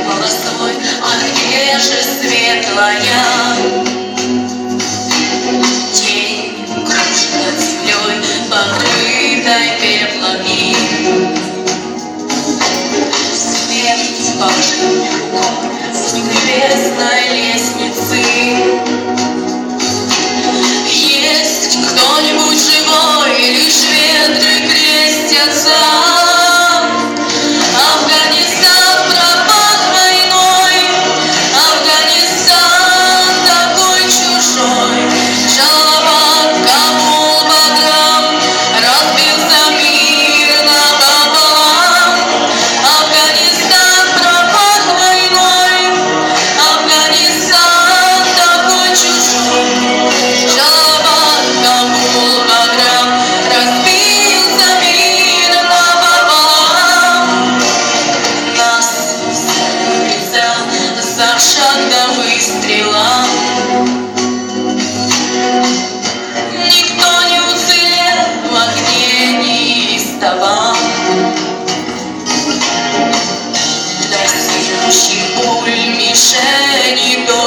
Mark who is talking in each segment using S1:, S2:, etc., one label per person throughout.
S1: полосой, а где же светлая? Тень кружит над землей, покрытой пеплами. Свет пожил рукой с небесной лестницы. Есть кто-нибудь живой, лишь ветры крестятся.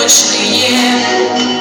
S1: больше нет.